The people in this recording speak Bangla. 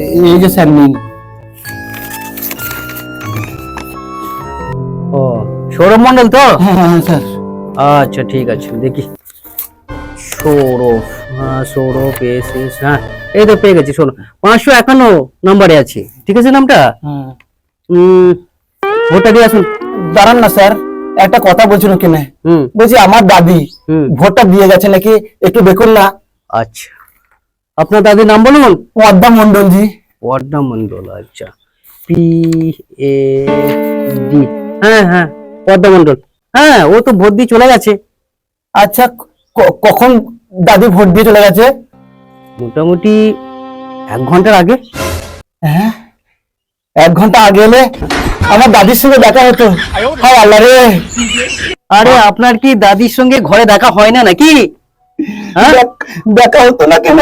এই যে স্যার নিন ও সৌরভ মন্ডল তো? হ্যাঁ হ্যাঁ স্যার। আচ্ছা ঠিক আছে দেখি। সৌরভ হ্যাঁ সৌরভ এস এস হ্যাঁ এই তো পেয়ে গেছি শোনো। পাঁচশো একান্ন নম্বরে আছে ঠিক আছে নামটা? ভোটটা দিয়ে আসুন। দাঁড়ান না স্যার একটা কথা বলছিল কিনে বলছি আমার দাদি ভোটটা দিয়ে গেছে নাকি একটু দেখুন না। আচ্ছা। আপনার দাদির নাম বলুন। পদ্মা মন্ডল জি। ওয়ার্ডা মন্ডল আচ্ছা। পি এ ডি হ্যাঁ হ্যাঁ পদ্মা মন্ডল হ্যাঁ ও তো ভোট দিয়ে চলে গেছে। আচ্ছা কখন দাদি ভোট দিয়ে চলে গেছে? মোটামুটি এক ঘণ্টার আগে। হ্যাঁ এক ঘণ্টা আগে এলে আমার দাদির সঙ্গে দেখা হতো। আল্লাহ রে। আরে আপনার কি দাদির সঙ্গে ঘরে দেখা হয় না নাকি? হ্যাঁ দেখ- দেখা হতো না কেন